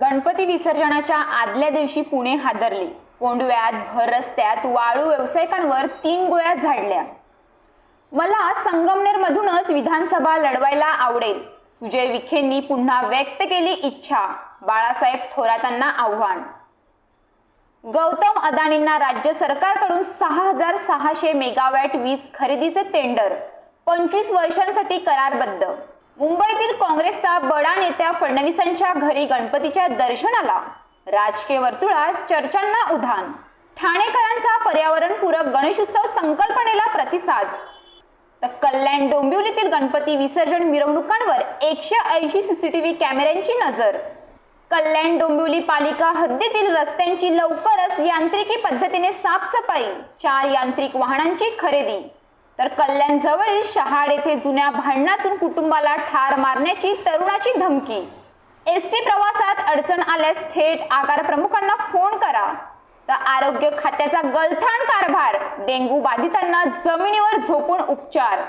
गणपती विसर्जनाच्या आदल्या दिवशी पुणे हादरले. कोंडव्यात भर रस्त्यात वाळू व्यावसायिकांवर तीन गोळ्या झाडल्या. मला संगमनेरमधूनच विधानसभा लढवायला आवडेल. सुजय विखेंनी पुन्हा व्यक्त केली इच्छा. बाळासाहेब थोरातांना आव्हान. गौतम अदानींना राज्य सरकारकडून सहा हजार सहाशे मेगावॅट वीज खरेदीचे टेंडर. पंचवीस वर्षांसाठी करारबद्ध. मुंबईतील काँग्रेसचा बडा नेत्या फडणवीसांच्या घरी गणपतीच्या दर्शनाला राजकीय वर्तुळात चर्चांना उधाण. ठाणेकरांचा पर्यावरणपूरक गणेशोत्सव संकल्पनेला प्रतिसाद. तर कल्याण डोंबिवलीतील गणपती विसर्जन मिरवणुकांवर एकशे ऐंशी सीसीटीव्ही कॅमेऱ्यांची नजर. कल्याण डोंबिवली पालिका हद्दीतील रस्त्यांची लवकरच यांत्रिकी पद्धतीने साफसफाई चार यांत्रिक वाहनांची खरेदी. तर कल्याण जवळील शहाड येथे जुन्या भांडणातून कुटुंबाला ठार मारण्याची तरुणाची धमकी. एस टी प्रवासात अडचण आल्यास थेट आगार प्रमुखांना फोन करा. तर आरोग्य खात्याचा गलथान कारभार डेंग्यू बाधितांना जमिनीवर झोपून उपचार.